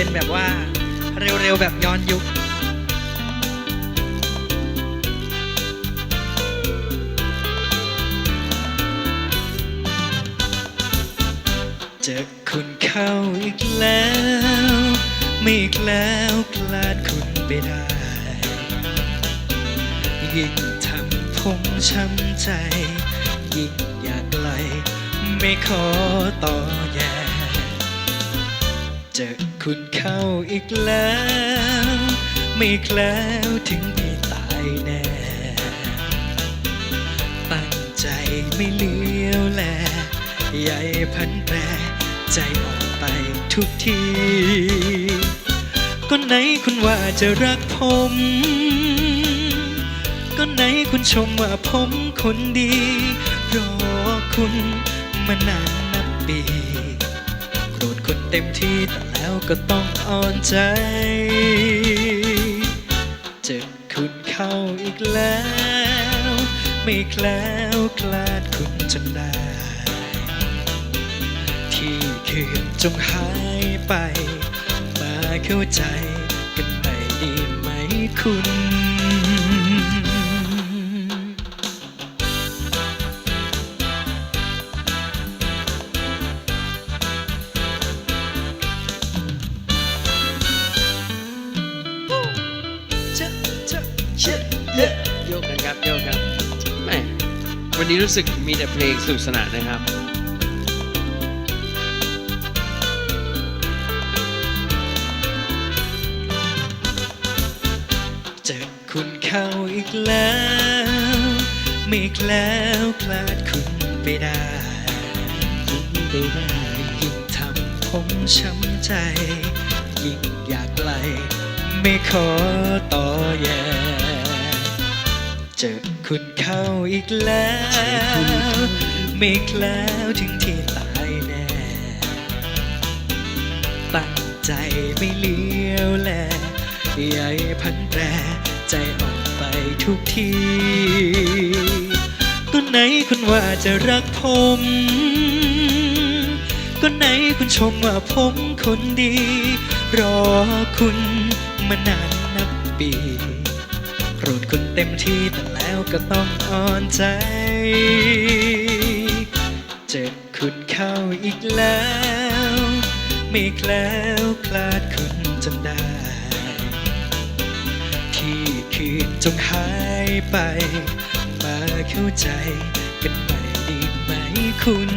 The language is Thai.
เป็นแบบว่าเร็วๆแบบย้อนยุคเจอคุณเข้าอีกแล้ว ไม่อีกแล้วคลาดคุณไปได้ ยิ่งทำผมช้ำใจ ยิ่งอยากไกล ไม่ขอต่อแย่ เจอคุณเข้าอีกแล้ว ไม่อีกแล้วถึงที่ตายแน่ ตั้งใจไม่เลี้ยวแลใหญ่พันแปรใจออกไปทุกที ก็ไหนคุณว่าจะรักผม ก็ไหนคุณชมว่าผมคนดี รอคุณมานานนับปี เต็มที่แต่แล้วก็ต้องอ่อนใจ เจอคุณเข้าอีกแล้ว ไม่แคล้วคลาดคุณจนได้ ที่เคืนจงหายไป มาเข้าใจกันใหม่ดีไหมคุณ เจ๊ะเจ๊ะเจ๊ะโยกกันครับโยกครับแหม่วันนี้รู้สึกมีแต่เพลงสนุกสนานนะครับเจอคุณเข้าอีกแล้วไม่แคล้วคลาดคุณไปได้ไปได้ยิ่งทำผมช้ำใจ ยิ่งอยากไกลไม่ขอต่อแย่ เจอคุณเข้าอีกแล้ว ไม่แล้วถึงที่ตายแน่ ตั้งใจไม่เลี้ยวแลใหญ่พันแปรใจออกไปทุกทีก็ไหนคุณว่าจะรักผมก็ไหนคุณชมว่าผมคนดี รอคุณมานานนับปี โกรธคุณเต็มที่แต่แล้วก็ต้องอ่อนใจ เจอคุณเข้าอีกแล้ว ไม่แคล้วคลาดคุณจนได้ ที่คืนจงหายไป มาเข้าใจกันใหม่ดีไหมคุณ